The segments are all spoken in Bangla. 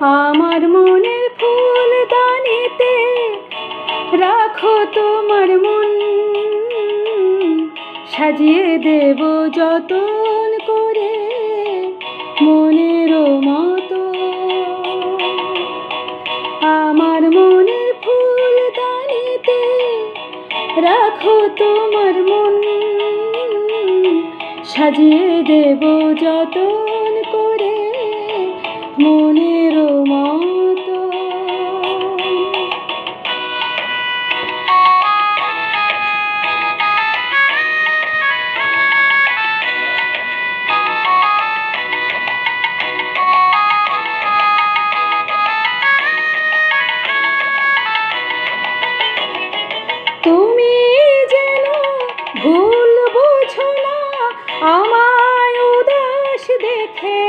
আমার মনের ফুল দানিতে রাখো তোমার মন। সাজিয়ে দেব যতন করে মনের মতো। আমার মনের ফুল দানিতে রাখো তোমার মন। সাজিয়ে দেব যতন করে মনের তুমি যেন ভুল বোঝো না, আমায় উদাস দেখে।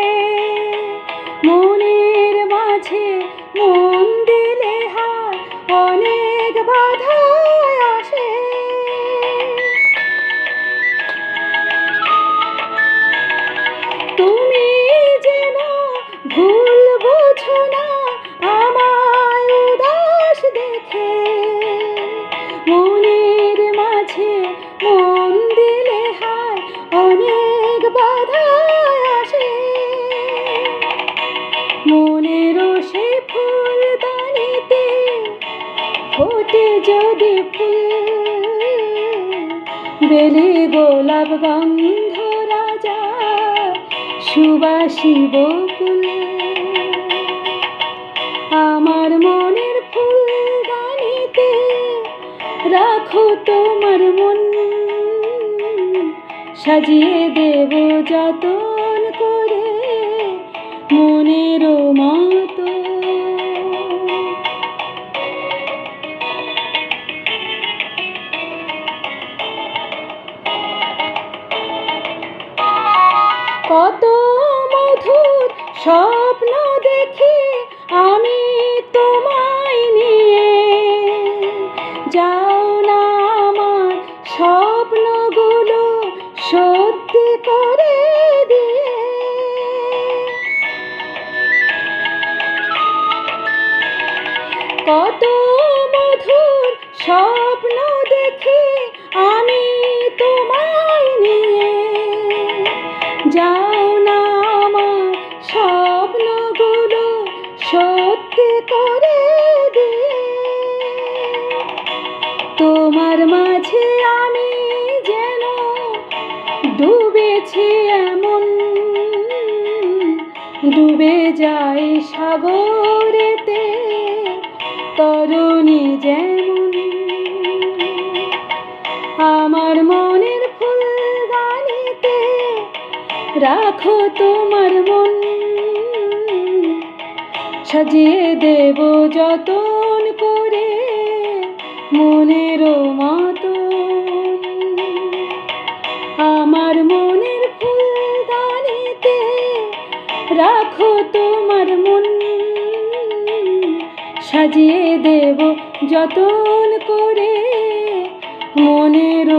মনের মাঝে মন দিলে হার, অনেক বাধা আসে। মনেরও সে ফুল দানিতে ফোটে যদি ফুল। বেলে গোলাপ গন্ধ রাজা সুবাসী বকুল। আমার মনের ফুল দানিতে রাখো তোমার মন। সাজিয়ে দেব যতন করে মনের মতো কত মধুর স্বপ্ন দেখি আমি কত মধুর স্বপ্ন দেখি আমি তোমায় নিয়ে। যাও না আমার স্বপ্নগুলো সত্যি করে দিয়ে। তোমার মাঝে আমি যেন ডুবেছি এমন। ডুবে যাই সাগরেতে। তরুণী যেমন আমার মনের ফুল গানিতে রাখো তোমার মন। সাজিয়ে দেব যতন করে মনের মতো আমার মনের ফুল দানিতে রাখো তোমার মন। সাজিয়ে দেব যতন করে মনের